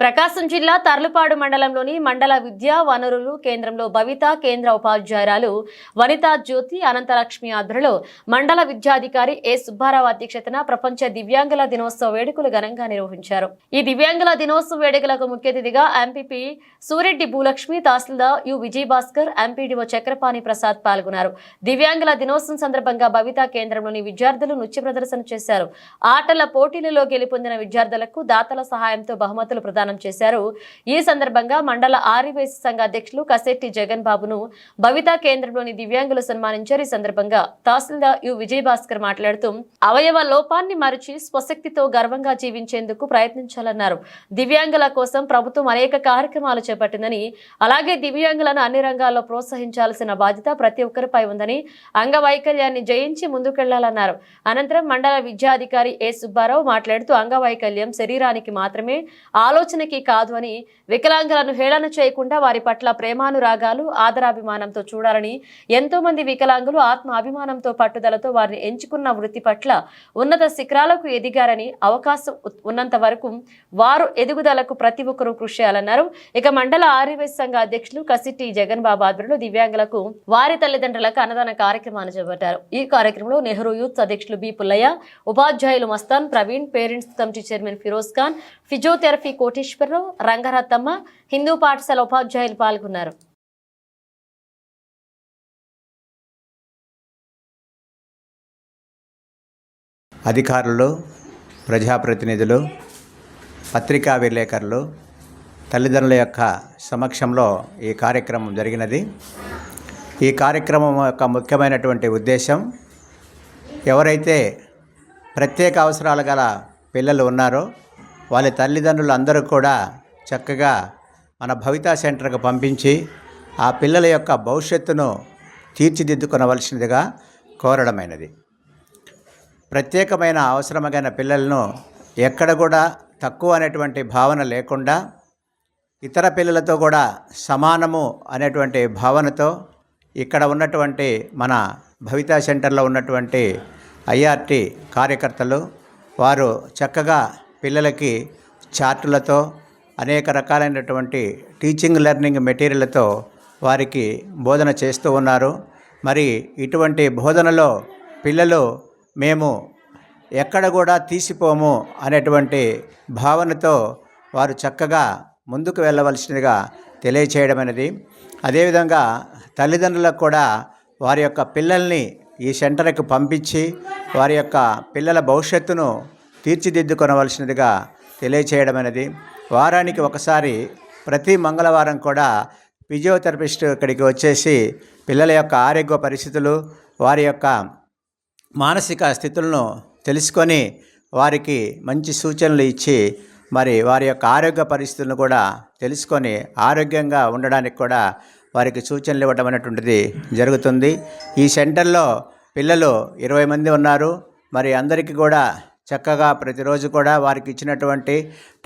ప్రకాశం జిల్లా తర్లుపాడు మండలంలోని మండల విద్యా వనరులు కేంద్రంలో భవిత కేంద్ర ఉపాధ్యాయురాలు వనితా జ్యోతి అనంతలక్ష్మి ఆధ్వర్యంలో మండల విద్యాధికారి ఏ సుబ్బారావు అధ్యక్షతన ప్రపంచ దివ్యాంగుల దినోత్సవ వేడుకలు ఘనంగా నిర్వహించారు. ఈ దివ్యాంగుల దినోత్సవ వేడుకలకు ముఖ్య అతిథిగా MPP Sureddy Bhulakshmi tahsildar U Vijayabhaskar MPDO Chakrapani Prasad పాల్గొన్నారు. దివ్యాంగుల దినోత్సవం సందర్భంగా భవిత కేంద్రంలోని విద్యార్థులు నృత్య ప్రదర్శన చేశారు. ఆటల పోటీలలో గెలుపొందిన విద్యార్థులకు దాతల సహాయంతో బహుమతులు ప్రదానం చేశారు. ఈ సందర్భంగా మండల ఆర్యవేసి సంఘ అధ్యక్షులు కసెట్టి జగన్ బాబును భవిత కేంద్రంలోని దివ్యాంగులు సన్మానించారు. ఈ సందర్భంగా తహసీల్దార్ యు. విజయభాస్కర్ మాట్లాడుతూ అవయవ లోపాన్ని మరిచి స్వశక్తితో గర్వంగా జీవించేందుకు ప్రయత్నించాలన్నారు. దివ్యాంగుల కోసం ప్రభుత్వం అనేక కార్యక్రమాలు చేపట్టిందని అలాగే దివ్యాంగులను అన్ని రంగాల్లో ప్రోత్సహించాల్సిన బాధ్యత ప్రతి ఒక్కరిపై ఉందని అంగవైకల్యాన్ని జయించి ముందుకెళ్ళాలన్నారు. అనంతరం మండల విద్యాధికారి ఏ. సుబ్బారావు మాట్లాడుతూ అంగవైకల్యం శరీరానికి మాత్రమే ఆలోచన ఆలోచనకి కాదు అని వికలాంగులను హేళన చేయకుండా వారి పట్ల ప్రేమానురాగాలు ఆదరాభిమానంతో చూడాలని ఎంతో మంది వికలాంగులు ఆత్మ అభిమానంతో పట్టుదలతో వారిని ఎంచుకున్న వృత్తి పట్ల ఉన్నత శిఖరాలకు ఎదిగారని అవకాశం ఉన్నంత వరకు వారు ఎదుగుదలకు ప్రతి ఒక్కరూ కృషి చేయాలన్నారు. ఇక మండల ఆర్యవేశ సంఘ అధ్యక్షులు కసిట్టి జగన్ బాబు ఆధ్వర్యంలో దివ్యాంగులకు వారి తల్లిదండ్రులకు అన్నదాన కార్యక్రమాన్ని చేపట్టారు. ఈ కార్యక్రమంలో నెహ్రూ యూత్ అధ్యక్షులు బి పుల్లయ్య ఉపాధ్యాయులు Mastan Praveen parents committee chairman Firoz Khan physiotherapy Koteswararao Rangaratnamma Hindu పాఠశాల ఉపాధ్యాయులు పాల్గొన్నారు. అధికారులు ప్రజాప్రతినిధులు పత్రికా విలేకరులు తల్లిదండ్రుల యొక్క సమక్షంలో ఈ కార్యక్రమం జరిగినది. ఈ కార్యక్రమం యొక్క ముఖ్యమైనటువంటి ఉద్దేశం ఎవరైతే ప్రత్యేక అవసరాలు గల పిల్లలు ఉన్నారో వాళ్ళ తల్లిదండ్రులు అందరూ కూడా చక్కగా మన భవితా సెంటర్కి పంపించి ఆ పిల్లల యొక్క భవిష్యత్తును తీర్చిదిద్దుకొనవలసినదిగా కోరడమైనది. ప్రత్యేకమైన అవసరమైన పిల్లలను ఎక్కడ కూడా తక్కువ అనేటువంటి భావన లేకుండా ఇతర పిల్లలతో కూడా సమానము అనేటువంటి భావనతో ఇక్కడ ఉన్నటువంటి మన భవితా సెంటర్లో ఉన్నటువంటి ఐఆర్టీ కార్యకర్తలు వారు చక్కగా పిల్లలకి చార్టులతో అనేక రకాలైనటువంటి టీచింగ్ లెర్నింగ్ మెటీరియల్తో వారికి బోధన చేస్తూ ఉన్నారు. మరి ఇటువంటి బోధనలో పిల్లలు మేము ఎక్కడ కూడా తీసిపోము అనేటువంటి భావనతో వారు చక్కగా ముందుకు వెళ్ళవలసినదిగా తెలియచేయడం అనేది. అదేవిధంగా తల్లిదండ్రులకు కూడా వారి యొక్క పిల్లల్ని ఈ సెంటర్కి పంపించి వారి యొక్క పిల్లల భవిష్యత్తును తీర్చిదిద్దుకొనవలసినదిగా తెలియచేయడమనేది. వారానికి ఒకసారి ప్రతి మంగళవారం కూడా ఫిజియోథెరపిస్ట్ ఇక్కడికి వచ్చేసి పిల్లల యొక్క ఆరోగ్య పరిస్థితులు వారి యొక్క మానసిక స్థితులను తెలుసుకొని వారికి మంచి సూచనలు ఇచ్చి మరి వారి యొక్క ఆరోగ్య పరిస్థితులను కూడా తెలుసుకొని ఆరోగ్యంగా ఉండడానికి కూడా వారికి సూచనలు ఇవ్వడం అనేటువంటిది జరుగుతుంది. ఈ సెంటర్లో పిల్లలు ఇరవై మంది ఉన్నారు. మరి అందరికీ కూడా చక్కగా ప్రతిరోజు కూడా వారికి ఇచ్చినటువంటి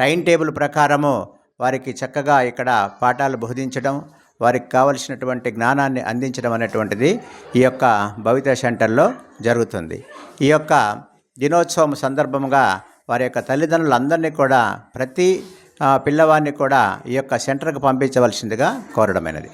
టైం టేబుల్ ప్రకారము వారికి చక్కగా ఇక్కడ పాఠాలు బోధించడం వారికి కావలసినటువంటి జ్ఞానాన్ని అందించడం అనేటువంటిది ఈ యొక్క భవిత సెంటర్లో జరుగుతుంది. ఈ యొక్క దినోత్సవం సందర్భంగా వారి యొక్క తల్లిదండ్రులందరినీ కూడా ప్రతి పిల్లవాడిని కూడా ఈ యొక్క సెంటర్కి పంపించవలసిందిగా కోరడమైనది.